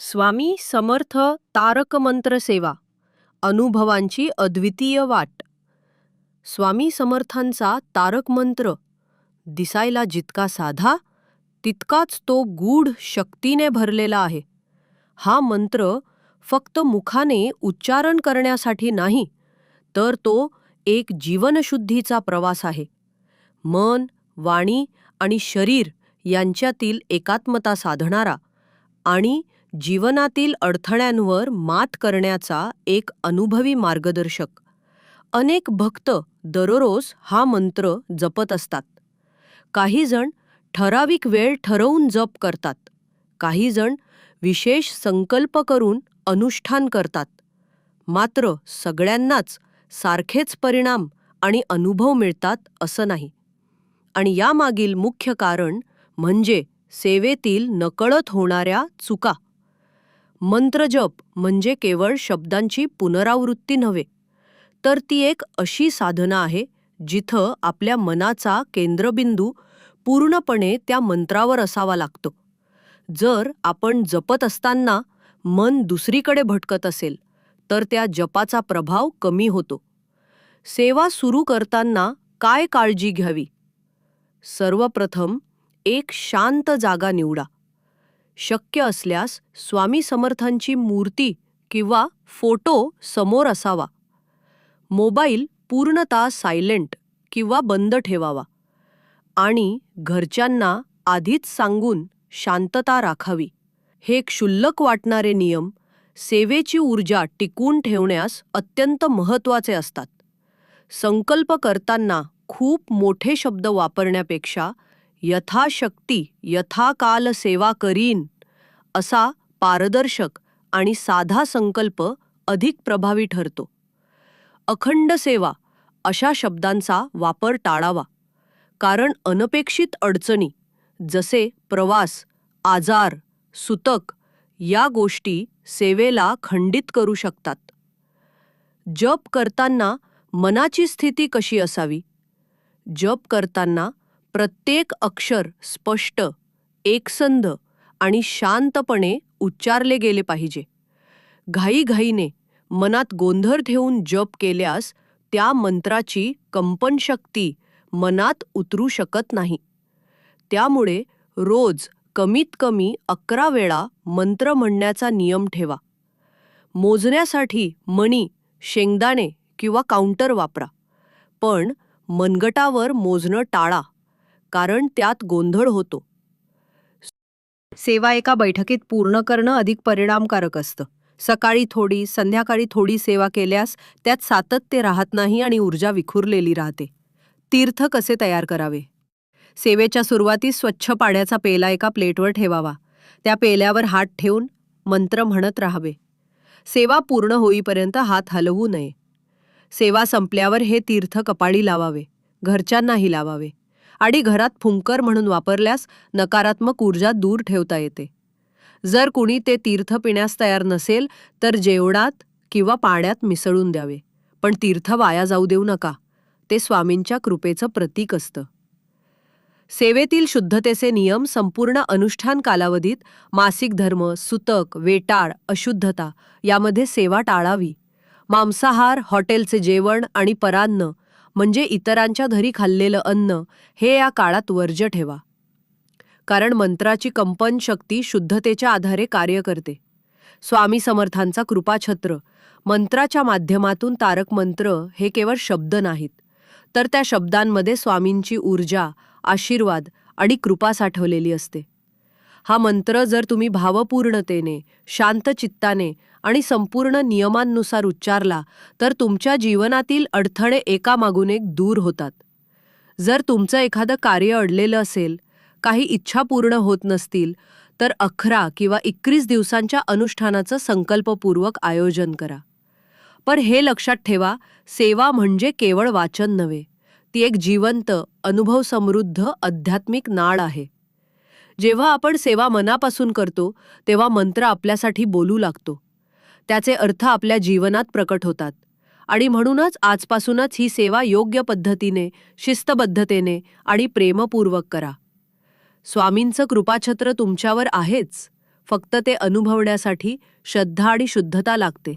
स्वामी समर्थ तारक मंत्र सेवा. अनुभवांची अद्वितीय वाट. स्वामी समर्थांचा तारक मंत्र. दिसायला जितका साधा तितकाच तो गूढ शक्तीने भरलेला आहे. हा मंत्र फक्त मुखाने उच्चारण करण्यासाठी नाही तर तो एक जीवनशुद्धीचा प्रवास आहे. मन वाणी आणि शरीर यांच्यातील एकात्मता साधणारा आणि जीवनातील अडथळ्यांवर मात करण्याचा एक अनुभवी मार्गदर्शक. अनेक भक्त दररोज हा मंत्र जपत असतात. काहीजण ठराविक वेळ ठरवून जप करतात. काहीजण विशेष संकल्प करून अनुष्ठान करतात. मात्र सगळ्यांनाच सारखेच परिणाम आणि अनुभव मिळतात असं नाही. आणि यामागील मुख्य कारण म्हणजे सेवेतील नकळत होणाऱ्या चुका. मंत्रजप म्हणजे केवळ शब्दांची पुनरावृत्ती नव्हे तर ती एक अशी साधना आहे जिथं आपल्या मनाचा केंद्रबिंदू पूर्णपणे त्या मंत्रावर असावा लागतो. जर आपण जपत असताना मन दुसरीकडे भटकत असेल तर त्या जपाचा प्रभाव कमी होतो. सेवा सुरू करताना काय काळजी घ्यावी? सर्वप्रथम एक शांत जागा निवडा. शक्य असल्यास स्वामी समर्थांची मूर्ती किंवा फोटो समोर असावा. मोबाईल पूर्णतः सायलेंट किंवा बंद ठेवावा आणि घरच्यांना आधीच सांगून शांतता राखावी. हे क्षुल्लक वाटणारे नियम सेवेची ऊर्जा टिकून ठेवण्यास अत्यंत महत्त्वाचे असतात. संकल्प करताना खूप मोठे शब्द वापरण्यापेक्षा यथाशक्ती यथाकाल सेवा करीन असा पारदर्शक आणि साधा संकल्प अधिक प्रभावी ठरतो. अखंड सेवा अशा शब्दांचा वापर टाळावा कारण अनपेक्षित अडचणी जसे प्रवास आजार सुतक या गोष्टी सेवेला खंडित करू शकतात. जप करताना मनाची स्थिती कशी असावी? जप करताना प्रत्येक अक्षर स्पष्ट एकसंध आणि शांतपणे उच्चारले गेले पाहिजे. घाईघाईने मनात गोंधळ ठेवून जप केल्यास त्या मंत्राची कंपनशक्ती मनात उतरू शकत नाही. त्यामुळे रोज कमीत कमी अकरा वेळा मंत्र म्हणण्याचा नियम ठेवा. मोजण्यासाठी मणी शेंगदाणे किंवा काउंटर वापरा. पण मनगटावर मोजणं टाळा. कारण त्यात गोंधळ होतो. सेवा एका बैठकीत पूर्ण करणं अधिक परिणामकारक असतं. सकाळी थोडी संध्याकाळी थोडी सेवा केल्यास त्यात सातत्य राहत नाही आणि ऊर्जा विखुरलेली राहते. तीर्थ कसे तयार करावे? सेवेच्या सुरुवातीस स्वच्छ पाण्याचा पेला एका प्लेटवर ठेवावा. त्या पेल्यावर हात ठेवून मंत्र म्हणत राहावे. सेवा पूर्ण होईपर्यंत हात हलवू नये. सेवा संपल्यावर हे तीर्थ कपाळी लावावे. घरच्यांनाही लावावे. आणि घरात फुंकर म्हणून वापरल्यास नकारात्मक ऊर्जा दूर ठेवता येते. जर कुणी ते तीर्थ पिण्यास तयार नसेल तर जेवणात किंवा पाण्यात मिसळून द्यावे. पण तीर्थ वाया जाऊ देऊ नका. ते स्वामींच्या कृपेचं प्रतीक असतं. सेवेतील शुद्धतेचे नियम संपूर्ण अनुष्ठान कालावधीत मासिक धर्म सुतक वेटाळ अशुद्धता यामध्ये सेवा टाळावी. मांसाहार हॉटेलचे जेवण आणि परान्न म्हणजे इतरांच्या घरी खाल्लेलं अन्न हे या काळात वर्ज्य ठेवा. कारण मंत्राची कंपन शक्ती शुद्धतेच्या आधारे कार्य करते. स्वामी समर्थांचा कृपाछत्र मंत्राच्या माध्यमातून तारक मंत्र हे केवळ शब्द नाहीत तर त्या शब्दांमध्ये स्वामींची ऊर्जा आशीर्वाद आणि कृपा साठवलेली असते. हा मंत्र जर तुम्ही भावपूर्णतेने शांत चित्ताने आणि संपूर्ण नियमांनुसार उच्चारला तर तुमच्या जीवनातील अडथळे एकामागून एक दूर होतात. जर तुमचं एखादं कार्य अडलेलं असेल काही इच्छा पूर्ण होत नसतील तर अकरा किंवा एकवीस दिवसांच्या अनुष्ठानाचं संकल्पपूर्वक आयोजन करा. पण हे लक्षात ठेवा सेवा म्हणजे केवळ वाचन नव्हे ती एक जिवंत अनुभव समृद्ध आध्यात्मिक नाळ आहे. जेव्हा आपण सेवा मनापासून करतो तेव्हा मंत्र आपल्यासाठी बोलू लागतो. त्याचे अर्थ आपल्या जीवनात प्रकट होतात. आणि म्हणूनच आजपासूनच ही सेवा योग्य पद्धतीने शिस्तबद्धतेने आणि प्रेमपूर्वक करा. स्वामींचं कृपाछत्र तुमच्यावर आहेच. फक्त ते अनुभवण्यासाठी श्रद्धा आणि शुद्धता लागते.